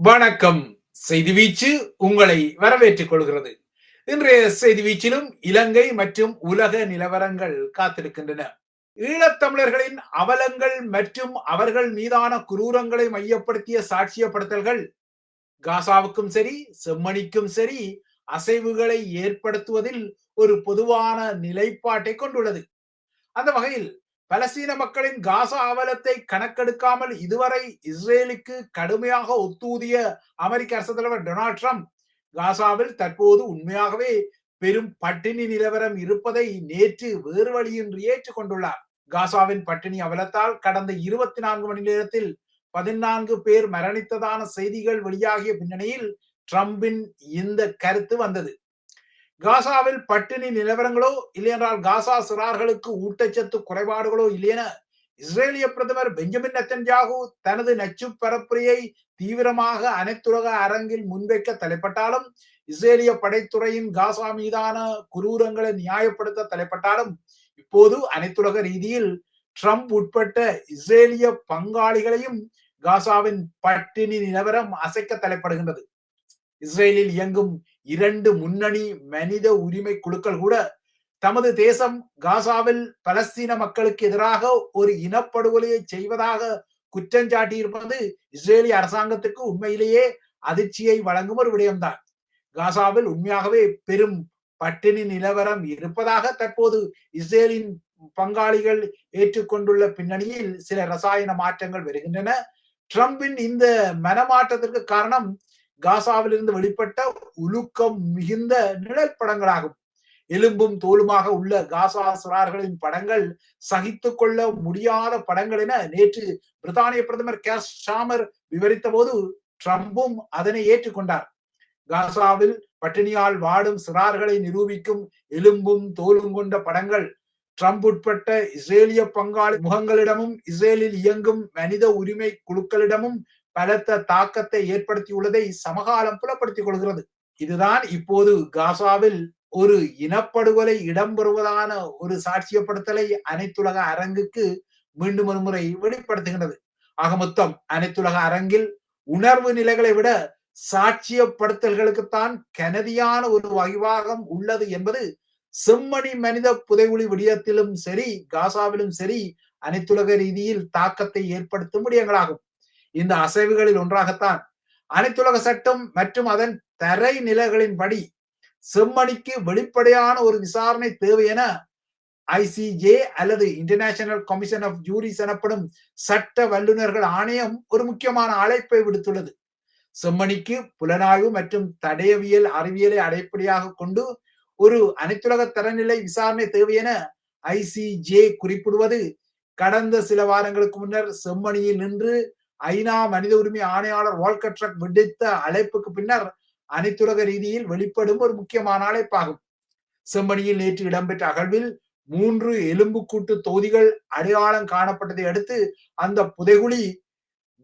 வணக்கம். செய்தி வீச்சு உங்களை வரவேற்றுக் கொள்கிறது. இன்றைய செய்தி வீச்சிலும் இலங்கை மற்றும் உலக நிலவரங்கள் காத்திருக்கின்றன. ஈழத்தமிழர்களின் அவலங்கள் மற்றும் அவர்கள் மீதான குரூரங்களை மையப்படுத்திய சாட்சியப்படுத்தல்கள் காசாவுக்கும் சரி செம்மணிக்கும் சரி அசைவுகளை ஏற்படுத்துவதில் ஒரு பொதுவான நிலைப்பாட்டை கொண்டுள்ளது. அந்த வகையில் பலஸ்தீன மக்களின் காசா அவலத்தை கணக்கெடுக்காமல் இதுவரை இஸ்ரேலுக்கு கடுமையாக ஒத்தூதிய அமெரிக்க அரசு தலைவர் டொனால்ட் ட்ரம்ப் காசாவில் தற்போது உண்மையாகவே பெரும் பட்டினி நிலவரம் இருப்பதை நேற்று வேறு வழியின்றி ஏற்றுக்கொண்டுள்ளார். காசாவின் பட்டினி அவலத்தால் கடந்த இருபத்தி நான்கு மணி நேரத்தில் பதினான்கு பேர் மரணித்ததான செய்திகள் வெளியாகிய பின்னணியில் ட்ரம்பின் இந்த கருத்து வந்தது. காசாவில் பட்டினி நிலவரங்களோ இல்லையென்றால் காசா சிறார்களுக்கு ஊட்டச்சத்து குறைபாடுகளோ இல்லையென இஸ்ரேலிய பிரதமர் பெஞ்சமின் நெத்தன்யாகு தனது நச்சு பரப்புரையை தீவிரமாக அனைத்துலக அரங்கில் முன்வைக்க தலைப்பட்டாலும் இஸ்ரேலிய படைத்துறையின் காசா மீதான குரூரங்களை நியாயப்படுத்த தலைப்பட்டாலும் இப்போது அனைத்துலக ரீதியில் ட்ரம்ப் உட்பட்ட இஸ்ரேலிய பங்காளிகளையும் காசாவின் பட்டினி நிலவரம் அசைக்க தலைப்படுகின்றது. இஸ்ரேலில் இயங்கும் இரண்டு முன்னணி மனித உரிமை குழுக்கள் கூட தமது தேசம் காசாவில் பலஸ்தீன மக்களுக்கு எதிராக ஒரு இனப்படுகொலையை செய்வதாக குற்றஞ்சாட்டி இருப்பது இஸ்ரேலிய அரசாங்கத்துக்கு உண்மையிலேயே அதிர்ச்சியை வழங்கும் ஒரு விடயம்தான். காசாவில் உண்மையாகவே பெரும் பட்டினி நிலவரம் இருப்பதாக தற்போது இஸ்ரேலின் பங்காளிகள் ஏற்றுக்கொண்டுள்ள பின்னணியில் சில ரசாயன மாற்றங்கள் வருகின்றன. ட்ரம்பின் இந்த மனமாற்றத்திற்கு காரணம் காசாவில் இருந்து வெளிப்பட்ட உலுக்கம் மிகுந்த நிழல் படங்களாகும். எலும்பும் தோலுமாக உள்ள காசா சிறார்களின் படங்கள் சகித்து கொள்ள முடியாத படங்கள் என நேற்று பிரித்தானிய பிரதமர் கேஸ் ஷாமர் விவரித்த போது ட்ரம்பும் அதனை ஏற்றுக்கொண்டார். காசாவில் பட்டினியால் வாடும் சிறார்களை நிரூபிக்கும் எலும்பும் தோலும் கொண்ட படங்கள் ட்ரம்ப் உட்பட்ட இஸ்ரேலிய பங்காளி முகங்களிடமும் இஸ்ரேலில் இயங்கும் மனித உரிமை குழுக்களிடமும் பலத்த தாக்கத்தை ஏற்படுத்தியுள்ளதை சமகாலம் புலப்படுத்திக் கொள்கிறது. இதுதான் இப்போது காசாவில் ஒரு இனப்படுகொலை இடம்பெறுவதான ஒரு சாட்சியப்படுத்தலை அனைத்துலக அரங்குக்கு மீண்டும் ஒரு முறை வெளிப்படுத்துகின்றது. ஆக மொத்தம் அனைத்துலக அரங்கில் உணர்வு நிலைகளை விட சாட்சியப்படுத்தல்களுக்குத்தான் கனதியான ஒரு வகிவாகம் உள்ளது என்பது செம்மணி மனித புதைகுழி விடயத்திலும் சரி காசாவிலும் சரி அனைத்துலக ரீதியில் தாக்கத்தை ஏற்படுத்தும் விடயங்களாகும். இந்த அசைவுகளில் ஒன்றாகத்தான். அனைத்துலக சட்டம் மற்றும் அதன் தரை நிலைகளின்படி செம்மணிக்கு வெளிப்படையான ஒரு விசாரணை தேவை என ஐசிஜே அல்லது இன்டர்நேஷனல் கமிஷன் ஆஃப் ஜூரிஸ் எனப்படும் சட்ட வல்லுநர்கள் ஆணையம் ஒரு முக்கியமான அழைப்பை விடுத்துள்ளது. செம்மணிக்கு புலனாய்வு மற்றும் தடயவியல் அறிவியலை அடிப்படையாக கொண்டு ஒரு அனைத்துலக தரநிலை விசாரணை தேவை என ஐசிஜே குறிப்பிடுவது. கடந்த சில வாரங்களுக்கு முன்னர் செம்மணியில் நின்று ஐநா மனித உரிமை ஆணையாளர் வால்கர் ட்ரக் விடுத்த அழைப்புக்கு பின்னர் அனைத்துலக ரீதியில் வெளிப்படும் ஒரு முக்கியமான அழைப்பாகும். செம்மணியில் நேற்று இடம்பெற்ற அகழ்வில் மூன்று எலும்புக்கூட்டு தொகுதிகள் அடையாளம் காணப்பட்டதை அடுத்து அந்த புதைகுழி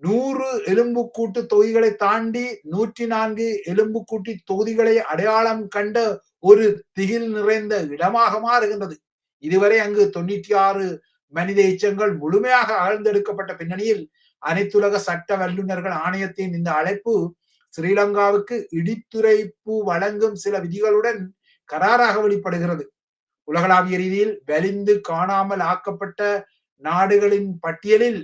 நூறு எலும்புக்கூட்டு தொகுதிகளை தாண்டி நூற்றி நான்கு எலும்புக்கூட்டி தொகுதிகளை அடையாளம் கண்ட ஒரு திகில் நிறைந்த இடமாக மாறுகின்றது. இதுவரை அங்கு தொண்ணூற்றி ஆறு மனித எச்சங்கள் முழுமையாக ஆழ்ந்தெடுக்கப்பட்ட பின்னணியில் அனைத்துலக சட்ட வல்லுநர்கள் ஆணையத்தின் இந்த அழைப்பு ஸ்ரீலங்காவுக்கு இடித்துரைப்பு வழங்கும் சில விதிகளுடன் கராராக வெளிப்படுகிறது. உலகளாவிய ரீதியில் வலிந்து காணாமல் ஆக்கப்பட்ட நாடுகளின் பட்டியலில்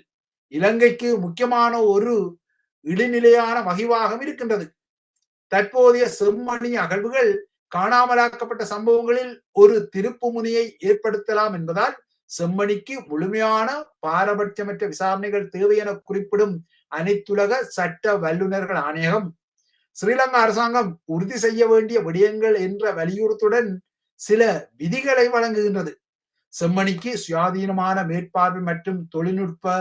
இலங்கைக்கு முக்கியமான ஒரு இடைநிலையான வகிவாகம் இருக்கின்றது. தற்போதைய செம்மணி அகழ்வுகள் காணாமலாக்கப்பட்ட சம்பவங்களில் ஒரு திருப்பு முனையை ஏற்படுத்தலாம் என்பதால் செம்மணிக்கு முழுமையான பாரபட்சமற்ற விசாரணைகள் தேவை என குறிப்பிடும் அனைத்துலக சட்ட வல்லுநர்கள் ஆணையகம் ஸ்ரீலங்கா அரசாங்கம் உறுதி செய்ய வேண்டிய விடயங்கள் என்ற வலியுறுத்துடன் சில விதிகளை வழங்குகின்றது. செம்மணிக்கு சுயாதீனமான மேற்பார்வை மற்றும் தொழில்நுட்ப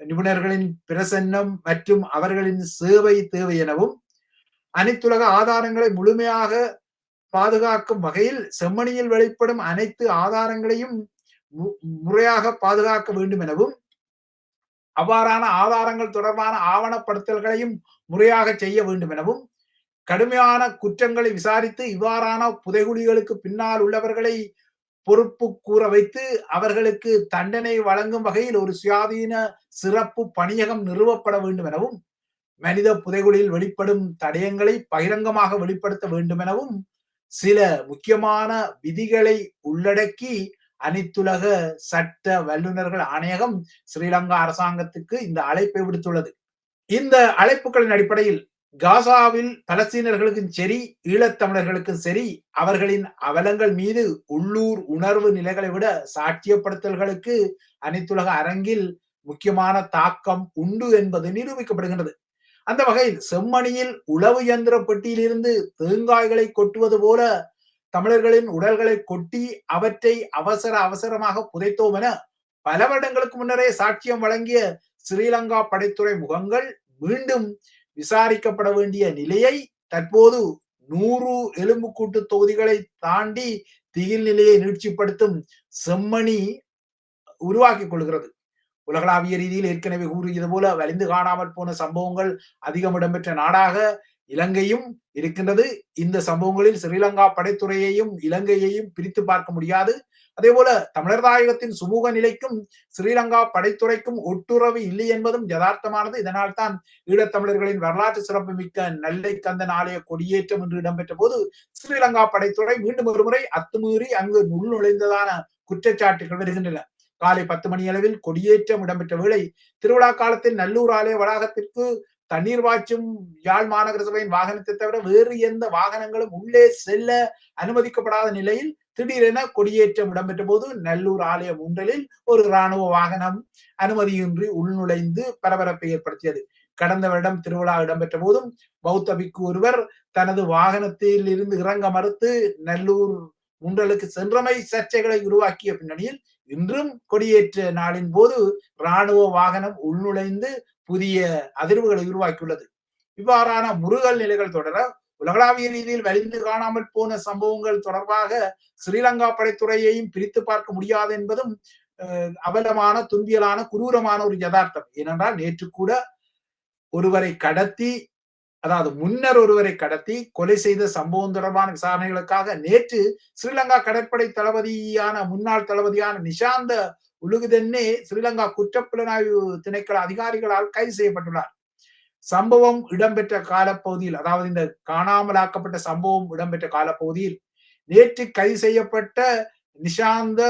நிபுணர்களின் பிரசன்னம் மற்றும் அவர்களின் சேவை தேவை எனவும் அனைத்துலக ஆதாரங்களை முழுமையாக பாதுகாக்கும் வகையில் செம்மணியில் வெளிப்படும் அனைத்து ஆதாரங்களையும் முறையாக பாதுகாக்க வேண்டும் எனவும் அவ்வாறான ஆதாரங்கள் தொடர்பான ஆவணப்படுத்தல்களையும் முறையாக செய்ய வேண்டும் எனவும் கடுமையான குற்றங்களை விசாரித்து இவ்வாறான புதைகுழிகளுக்கு பின்னால் உள்ளவர்களை பொறுப்பு கூற வைத்து அவர்களுக்கு தண்டனை வழங்கும் வகையில் ஒரு சுயாதீன சிறப்பு பணியகம் நிறுவப்பட வேண்டும் எனவும் மனித புதைகுழியில் வெளிப்படும் தடயங்களை பகிரங்கமாக வெளிப்படுத்த வேண்டும் எனவும் சில முக்கியமான விதிகளை உள்ளடக்கி அனைத்துலக சட்ட வல்லுநர்கள் ஆணையகம் ஸ்ரீலங்கா அரசாங்கத்துக்கு இந்த அழைப்பை விடுத்துள்ளது. இந்த அழைப்புகளின் அடிப்படையில் காசாவில் பலஸ்தீனர்களுக்கும் சரி ஈழத்தமிழர்களுக்கும் சரி அவர்களின் அவலங்கள் மீது உள்ளூர் உணர்வு நிலைகளை விட சாட்சியப்படுத்தல்களுக்கு அனைத்துலக அரங்கில் முக்கியமான தாக்கம் உண்டு என்பது நிரூபிக்கப்படுகின்றது. அந்த வகையில் செம்மணியில் உளவு இயந்திர பெட்டியிலிருந்து தேங்காய்களை கொட்டுவது போல தமிழர்களின் உடல்களை கொட்டி அவற்றை அவசர அவசரமாக புதைத்தோம் என பல வருடங்களுக்கு முன்னரே சாட்சியம் வழங்கிய ஸ்ரீலங்கா படைத்துறை முகங்கள் மீண்டும் விசாரிக்கப்பட வேண்டிய நிலையை தற்போது நூறு எலும்புக்கூட்டு தொகுதிகளை தாண்டி திகில் நிலையை நீட்சிப்படுத்தும் செம்மணி உருவாக்கி கொள்கிறது. உலகளாவிய ரீதியில் ஏற்கனவே கூறியது போல வலிந்து காணாமல் போன சம்பவங்கள் அதிகம் இடம்பெற்ற நாடாக இலங்கையும் இருக்கின்றது. இந்த சம்பவங்களில் ஸ்ரீலங்கா படைத்துறையையும் இலங்கையையும் பிரித்து பார்க்க முடியாது. அதே போல தமிழர் தாயகத்தின் சுமூக நிலைக்கும் ஸ்ரீலங்கா படைத்துறைக்கும் ஒட்டுறவு இல்லை என்பதும் யதார்த்தமானது. இதனால் தான் ஈழத்தமிழர்களின் வரலாற்று சிறப்பு மிக்க நெல்லை கந்தன் ஆலய கொடியேற்றம் என்று இடம்பெற்ற போது ஸ்ரீலங்கா படைத்துறை மீண்டும் ஒருமுறை அத்துமீறி அங்கு உள் நுழைந்ததான குற்றச்சாட்டுகள் வருகின்றன. காலை பத்து மணி அளவில் கொடியேற்றம் இடம்பெற்ற வேளை திருவிழா காலத்தில் நல்லூர் ஆலய வளாகத்திற்கு தண்ணீர் பாய்ச்சும் யாழ் மாநகர சபையின் வாகனத்தை தவிர வேறு எந்த வாகனங்களும் உள்ளே செல்ல அனுமதிக்கப்படாத நிலையில் திடீரென கொடியேற்றம் இடம்பெற்ற போது நல்லூர் ஆலயம் ஒன்றலில் ஒரு இராணுவ வாகனம் அனுமதியின்றி உள்நுழைந்து பரபரப்பை ஏற்படுத்தியது. கடந்த வருடம் திருவிழா இடம்பெற்ற போதும் பௌத்த பிக்கு ஒருவர் தனது வாகனத்தில் இருந்து இறங்க மறுத்து நல்லூர் முன்றலுக்கு சென்றமை சர்ச்சைகளை உருவாக்கிய பின்னணியில் இன்றும் கொடியேற்ற நாளின் போது இராணுவ வாகனம் உள்நுழைந்து புதிய அதிர்வுகளை உருவாக்கியுள்ளது. இவ்வாறான முருகல் நிலைகள் தொடர உலகளாவிய ரீதியில் வலிந்து காணாமல் போன சம்பவங்கள் தொடர்பாக ஸ்ரீலங்கா படைத்துறையையும் பிரித்து பார்க்க முடியாது என்பதும் அவலமான துன்பியலான குரூரமான ஒரு யதார்த்தம். ஏனென்றால் நேற்று கூட ஒருவரை கடத்தி அதாவது முன்னர் ஒருவரை கடத்தி கொலை செய்த சம்பவம் தொடர்பான விசாரணைகளுக்காக நேற்று ஸ்ரீலங்கா கடற்படை தளபதியான முன்னாள் தளபதியான நிஷாந்த உலுகுதென்னே ஸ்ரீலங்கா குற்றப்புலனாய்வு திணைக்கள அதிகாரிகளால் கைது செய்யப்பட்டுள்ளார். சம்பவம் இடம்பெற்ற காலப்பகுதியில் அதாவது இந்த காணாமலாக்கப்பட்ட சம்பவம் இடம்பெற்ற காலப்பகுதியில் நேற்று கைது செய்யப்பட்ட நிஷாந்த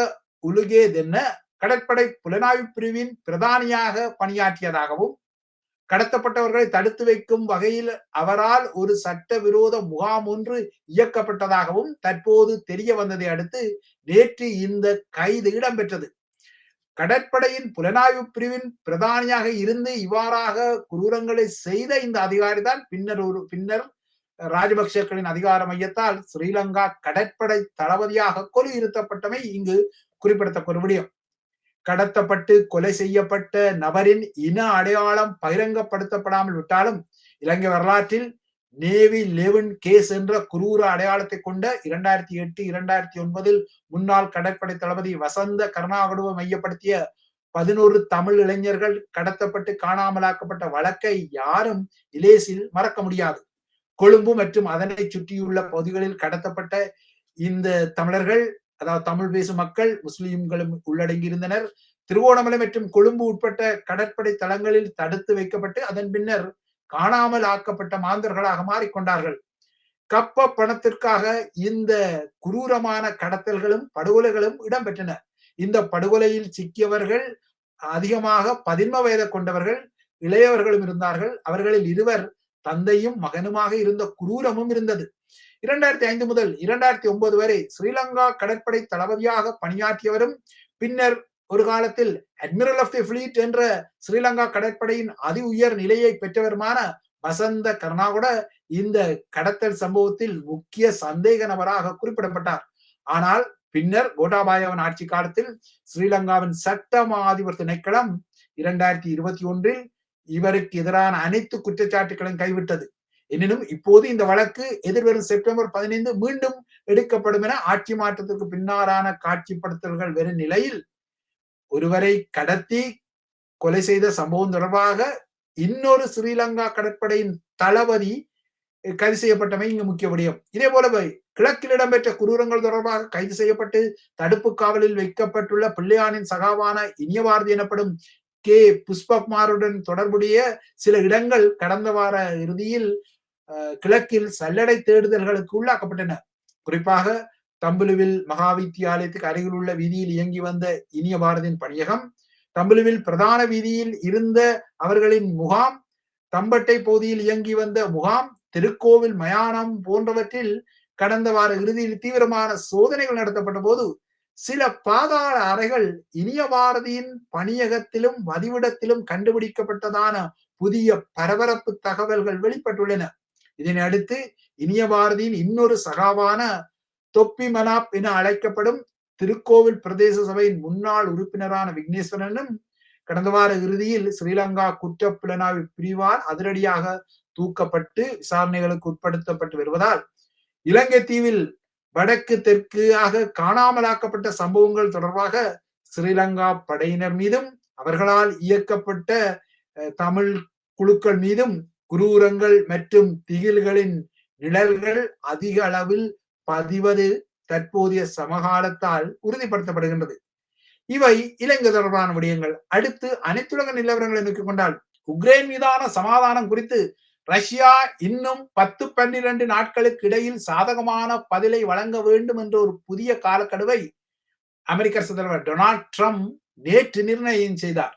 உலுகே தென்ன கடற்படை புலனாய்வு பிரிவின் பிரதானியாக பணியாற்றியதாகவும் கடத்தப்பட்டவர்களை தடுத்து வைக்கும் வகையில் அவரால் ஒரு சட்ட விரோத முகாம் ஒன்று இயக்கப்பட்டதாகவும் தற்போது தெரிய வந்ததை அடுத்து நேற்று இந்த கைது இடம்பெற்றது. கடற்படையின் புலனாய்வு பிரிவின் பிரதானியாக இருந்து இவ்வாறாக குரூரங்களை செய்த இந்த அதிகாரி தான் பின்னர் ஒரு பின்னர் ராஜபக்சேக்களின் அதிகார மையத்தால் ஸ்ரீலங்கா கடற்படை தளபதியாக கொலு இருத்தப்பட்டமை இங்கு குறிப்பிடத்தக்க விடயம். கடத்தப்பட்டு கொலை செய்யப்பட்ட நபரின் இன அடையாளம் பகிரங்கப்படுத்தப்படாமல் விட்டாலும் இலங்கை வரலாற்றில் நேவி லெவன் கேஸ் என்ற குரூர அடையாளத்தை கொண்ட இரண்டாயிரத்தி எட்டு இரண்டாயிரத்தி ஒன்பதில் முன்னாள் கடற்படை தளபதி வசந்த கருணாகடுவ மையப்படுத்திய பதினோரு தமிழ் இளைஞர்கள் கடத்தப்பட்டு காணாமலாக்கப்பட்ட வழக்கை யாரும் இலேசில் மறக்க முடியாது. கொழும்பு மற்றும் அதனை சுற்றியுள்ள பகுதிகளில் கடத்தப்பட்ட இந்த தமிழர்கள் அதாவது தமிழ் பேசும் மக்கள் முஸ்லிம்களும் உள்ளடங்கியிருந்தனர். திருவோணமலை மற்றும் கொழும்பு உட்பட்ட கடற்படை தளங்களில் தடுத்து வைக்கப்பட்டு அதன் பின்னர் காணாமல் ஆக்கப்பட்ட மாந்தர்களாக மாறிக்கொண்டார்கள். கப்ப பணத்திற்காக இந்த குரூரமான கடத்தல்களும் படுகொலைகளும் இடம்பெற்றன. இந்த படுகொலையில் சிக்கியவர்கள் அதிகமாக பதின்ம வயதை கொண்டவர்கள் இளையவர்களும் இருந்தார்கள். அவர்களில் இருவர் தந்தையும் மகனுமாக இருந்த குரூரமும் இருந்தது. இரண்டாயிரத்தி ஐந்து முதல் இரண்டாயிரத்தி ஒன்பது வரை ஸ்ரீலங்கா கடற்படை தளபதியாக பணியாற்றியவரும் பின்னர் ஒரு காலத்தில் அட்மிரல் ஆஃப் தி ஃபிளீட் என்ற ஸ்ரீலங்கா கடற்படையின் அதி உயர் நிலையை பெற்றவருமான வசந்த கர்ணாகுட இந்த கடத்தல் சம்பவத்தில் முக்கிய சந்தேக நபராக குறிப்பிடப்பட்டார். ஆனால் பின்னர் கோட்டாபாயவன் ஆட்சி காலத்தில் ஸ்ரீலங்காவின் சட்ட அதிபர் திணைக்களம் இரண்டாயிரத்தி இருபத்தி ஒன்றில் இவருக்கு எதிரான அனைத்து குற்றச்சாட்டுகளையும் கைவிட்டது. எனினும் இப்போது இந்த வழக்கு எதிர்வரும் செப்டம்பர் பதினைந்து மீண்டும் எடுக்கப்படும் என ஆட்சி மாற்றத்திற்கு பின்னாரான காட்சிப்படுத்தல்கள் வரும் நிலையில் ஒருவரை கடத்தி கொலை செய்த சம்பவம் தொடர்பாக இன்னொரு ஸ்ரீலங்கா கடற்படையின் தளபதி கைது செய்யப்பட்டமை இங்கு முக்கிய விடயம். இதே போல கிழக்கில் இடம்பெற்ற குரூரங்கள் தொடர்பாக கைது செய்யப்பட்டு தடுப்பு காவலில் வைக்கப்பட்டுள்ள பிள்ளையானின் சகாவான இனியவாரதி எனப்படும் கே. புஷ்பகுமாருடன் தொடர்புடைய சில இடங்கள் கடந்த வார இறுதியில் கிழக்கில் சல்லடை தேடுதல்களுக்கு உள்ளாக்கப்பட்டன. குறிப்பாக தம்புலுவில் மகாவித்தியாலயத்துக்கு அருகில் உள்ள வீதியில் இயங்கி வந்த இனிய பாரதியின் பணியகம் தம்புலுவில் பிரதான வீதியில் இருந்த அவர்களின் முகாம் தம்பட்டை பகுதியில் இயங்கி வந்த முகாம் திருக்கோவில் மயானம் போன்றவற்றில் கடந்த வார இறுதியில் தீவிரமான சோதனைகள் நடத்தப்பட்ட போது சில பாதாள அறைகள் இனிய பாரதியின் பணியகத்திலும் வதிவிடத்திலும் கண்டுபிடிக்கப்பட்டதான புதிய பரபரப்பு தகவல்கள் வெளிப்பட்டுள்ளன. இதனை அடுத்து இனிய பாரதியின் இன்னொரு சகாவான தொப்பி மனாப் என அழைக்கப்படும் திருக்கோவில் பிரதேச சபையின் முன்னாள் உறுப்பினரான விக்னேஸ்வரனும் கடந்த வார இறுதியில் ஸ்ரீலங்கா குற்றப்புலனாய்வு பிரிவால் அதிரடியாக தூக்கப்பட்டு விசாரணைகளுக்கு உட்படுத்தப்பட்டு வருவதால் இலங்கை தீவில் வடக்கு தெற்கு ஆக காணாமலாக்கப்பட்ட சம்பவங்கள் தொடர்பாக ஸ்ரீலங்கா படையினர் மீதும் அவர்களால் இயக்கப்பட்ட தமிழ் குழுக்கள் மீதும் குரூரங்கள் மற்றும் திகில்களின் நிழல்கள் அதிக அளவில் பதிவது தற்போதைய சமகாலத்தால் உறுதிப்படுத்தப்படுகின்றது. இவை இலங்கை தொடர்பான விடயங்கள். அடுத்து அனைத்துலக நிலவரங்களை நோக்கிக் கொண்டால் உக்ரைன் மீதான சமாதானம் குறித்து ரஷ்யா இன்னும் பத்து பன்னிரண்டு நாட்களுக்கு இடையில் சாதகமான பதிலை வழங்க வேண்டும் என்ற ஒரு புதிய காலக்கெடுவை அமெரிக்க அரசு தலைவர் டொனால்ட் ட்ரம்ப் நேற்று நிர்ணயம் செய்தார்.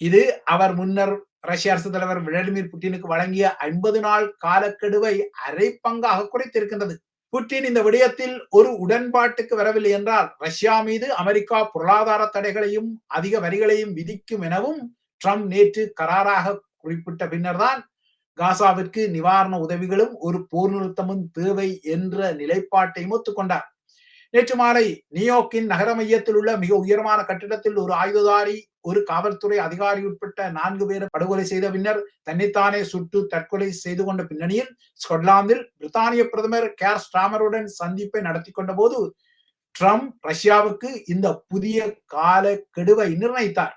இது அவர் முன்னர் ரஷ்ய அரசு தலைவர் விளாடிமிர் புட்டினுக்கு வழங்கிய ஐம்பது நாள் காலக்கெடுவை அரை பங்காக குறைத்திருக்கின்றது. புட்டின் இந்த விடயத்தில் ஒரு உடன்பாட்டுக்கு வரவில்லை என்றால் ரஷ்யா மீது அமெரிக்கா பொருளாதார தடைகளையும் அதிக வரிகளையும் விதிக்கும் எனவும் ட்ரம்ப் நேற்று கராராக குறிப்பிட்ட பின்னர்தான் காசாவிற்கு நிவாரண உதவிகளும் ஒரு போர் நிறுத்தமும் தேவை என்ற நிலைப்பாட்டையும் ஒத்துக்கொண்டார் நேற்று மாலை நியோக்கின் நகர மையத்தில் உள்ள மிக உயரமான கட்டிடத்தில் ஒரு ஆயுததாரி ஒரு காவல்துறை அதிகாரி உட்பட்ட நான்கு பேர் படுகொலை செய்த பின்னர் தன்னைத்தானே சுட்டு தற்கொலை செய்து கொண்ட பின்னணியில் ஸ்கொட்லாந்தில் பிரித்தானிய பிரதமர் கேர் ஸ்டாமருடன் சந்திப்பை நடத்தி கொண்ட போது ட்ரம்ப் ரஷ்யாவுக்கு இந்த புதிய கால கெடுவை நிர்ணயித்தார்.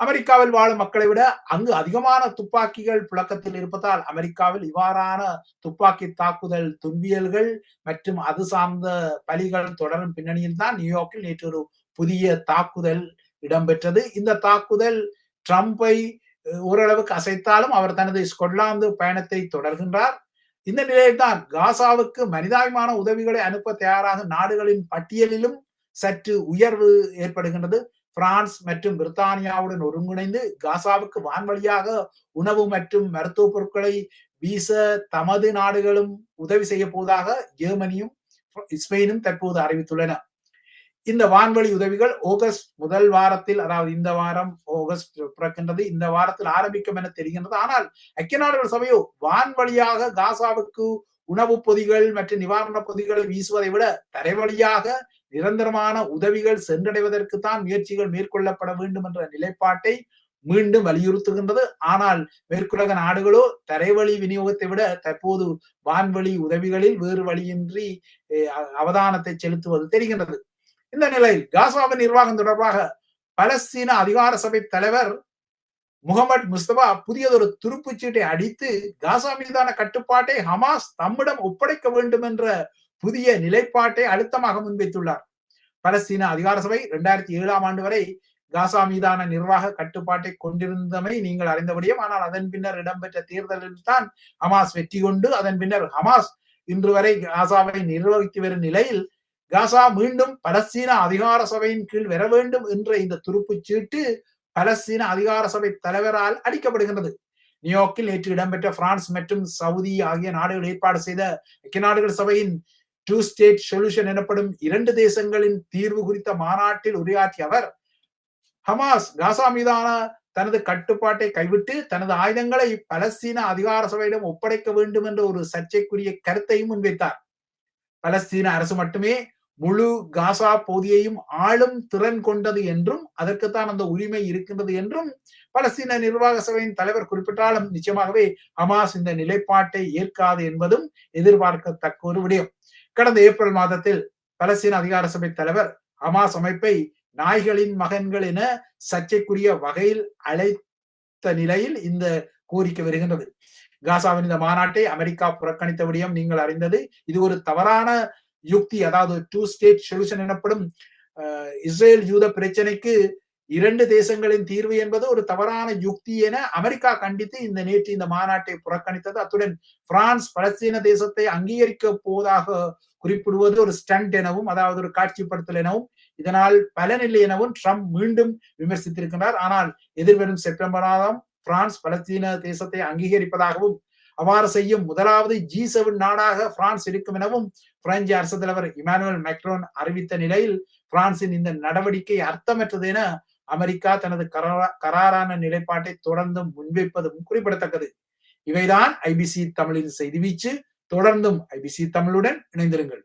அமெரிக்காவில் வாழும் மக்களை விட அங்கு அதிகமான துப்பாக்கிகள் புழக்கத்தில் இருப்பதால் அமெரிக்காவில் இவ்வாறான துப்பாக்கி தாக்குதல் துன்பியல்கள் மற்றும் அது சார்ந்த பலிகள் தொடரும் பின்னணியில் தான் நியூயார்க்கில் நேற்று ஒரு புதிய தாக்குதல் இடம்பெற்றது. இந்த தாக்குதல் ட்ரம்பை ஓரளவுக்கு அசைத்தாலும் அவர் தனது ஸ்கொட்லாந்து பயணத்தை தொடர்கின்றார். இந்த நிலையில்தான் காசாவுக்கு மனிதாபிமான உதவிகளை அனுப்ப தயாராக நாடுகளின் பட்டியலிலும் சற்று உயர்வு ஏற்படுகின்றது. பிரான்ஸ் மற்றும் பிரித்தானியாவுடன் ஒருங்கிணைந்து காசாவுக்கு வான்வழியாக உணவு மற்றும் மருத்துவ பொருட்களை வீச தமது நாடுகளும் உதவி செய்ய போவதாக ஜெர்மனியும் ஸ்பெயினும் தற்போது அறிவித்துள்ளன. இந்த வான்வழி உதவிகள் ஆகஸ்ட் முதல் வாரத்தில் அதாவது இந்த வாரம் ஆகஸ்ட் பிறக்கின்றது இந்த வாரத்தில் ஆரம்பிக்கும் என தெரிகின்றது. ஆனால் ஐக்கிய நாடுகள் சபையோ வான்வழியாக காசாவுக்கு உணவுப் பொதிகள் மற்றும் நிவாரணப் பொதிகளை வீசுவதை விட தரைவழியாக நிரந்தரமான உதவிகள் சென்றடைவதற்கு தான் முயற்சிகள் மேற்கொள்ளப்பட வேண்டும் என்ற நிலைப்பாட்டை மீண்டும் வலியுறுத்துகின்றது. ஆனால் மேற்குலக நாடுகளோ தரைவழி விநியோகத்தை விட தற்போது வான்வழி உதவிகளில் வேறு வழியின்றி அவதானத்தை செலுத்துவது தெரிகின்றது. இந்த நிலையில் காசாவின் நிர்வாகம் தொடர்பாக பலஸ்தீன அதிகார சபை தலைவர் முகமது முஸ்தபா புதியதொரு துருப்புச்சீட்டை அடித்து காசா மீதான கட்டுப்பாட்டை ஹமாஸ் தம்மிடம் ஒப்படைக்க வேண்டும் என்ற புதிய நிலைப்பாட்டை அழுத்தமாக முன்வைத்துள்ளார். பலஸ்தீன அதிகார சபை இரண்டாயிரத்தி ஏழாம் ஆண்டு வரை காசா மீதான நிர்வாக கட்டுப்பாட்டை கொண்டிருந்தமை நீங்கள் அறிந்தபடியும் ஆனால் அதன் பின்னர் இடம்பெற்ற தேர்தலில் தான் ஹமாஸ் வெற்றி கொண்டு அதன் பின்னர் ஹமாஸ் இன்று வரை காசாவை நிர்வகித்து வரும் நிலையில் காசா மீண்டும் பலஸ்தீன அதிகார சபையின் கீழ் வர வேண்டும் என்ற இந்த துருப்புச் சீட்டு பலஸ்தீன அதிகார சபை தலைவரால் அளிக்கப்படுகின்றது நியூயார்க்கில் நேற்று இடம்பெற்ற பிரான்ஸ் மற்றும் சவுதி ஆகிய நாடுகள் ஏற்பாடு செய்த ஐக்கிய நாடுகள் சபையின் டூ ஸ்டேட் சொல்யூஷன் எனப்படும் இரண்டு தேசங்களின் தீர்வு குறித்த மாநாட்டில் உரையாற்றிய அவர் ஹமாஸ் காசா மீதான தனது கட்டுப்பாட்டை கைவிட்டு தனது ஆயுதங்களை பலஸ்தீன அதிகார சபையிடம் ஒப்படைக்க வேண்டும் என்ற ஒரு சர்ச்சைக்குரிய கருத்தையும் முன்வைத்தார். பலஸ்தீன அரசு மட்டுமே முழு காசா பகுதியையும் ஆளும் திறன் கொண்டது என்றும் அதற்குத்தான் அந்த உரிமை இருக்கின்றது என்றும் பலஸ்தீன நிர்வாக சபையின் தலைவர் குறிப்பிட்டாலும் நிச்சயமாகவே ஹமாஸ் இந்த நிலைப்பாட்டை ஏற்காது என்பதும் எதிர்பார்க்கத்தக்க ஒரு விடயம். கடந்த ஏப்ரல் மாதத்தில் பலஸ்தீன அதிகார சபை தலைவர் ஹமாஸ் அமைப்பை நாய்களின் மகன்கள் என சர்ச்சைக்குரிய வகையில் அழைத்த நிலையில் இந்த கோரிக்கை வருகின்றது. காசாவின் இந்த மாநாட்டை அமெரிக்கா புறக்கணித்த விடயம் நீங்கள் அறிந்தது இது ஒரு தவறான யுக்தி அதாவது டூ ஸ்டேட் சொல்யூஷன் எனப்படும் இஸ்ரேல் யூத பிரச்சனைக்கு இரண்டு தேசங்களின் தீர்வு என்பது ஒரு தவறான யுக்தி என அமெரிக்கா கண்டித்து இந்த நேற்று இந்த மாநாட்டை புறக்கணித்தது. அத்துடன் பிரான்ஸ் பலஸ்தீன தேசத்தை அங்கீகரிக்க போவதாக குறிப்பிடுவது ஒரு ஸ்டண்ட் எனவும் அதாவது ஒரு காட்சிப்படுத்தல் எனவும் இதனால் பலனில்லை எனவும் ட்ரம்ப் மீண்டும் விமர்சித்திருக்கிறார் ஆனால் எதிர்வரும் செப்டம்பர் மாதம் பிரான்ஸ் பலஸ்தீன தேசத்தை அங்கீகரிப்பதாகவும் அவ்வாறு செய்யும் முதலாவது ஜி செவன் நாடாக பிரான்ஸ் இருக்கும் எனவும் பிரெஞ்சு அரசு தலைவர் இமானுவல் மெக்ரோன் அறிவித்த நிலையில் பிரான்சின் இந்த நடவடிக்கை அர்த்தமற்றது என அமெரிக்கா தனது கராரான நிலைப்பாட்டை தொடர்ந்தும் முன்வைப்பதும் குறிப்பிடத்தக்கது. இவைதான் ஐபிசி தமிழின் செய்தி வீச்சு. தொடர்ந்தும் ஐபிசி தமிழுடன் இணைந்திருங்கள்.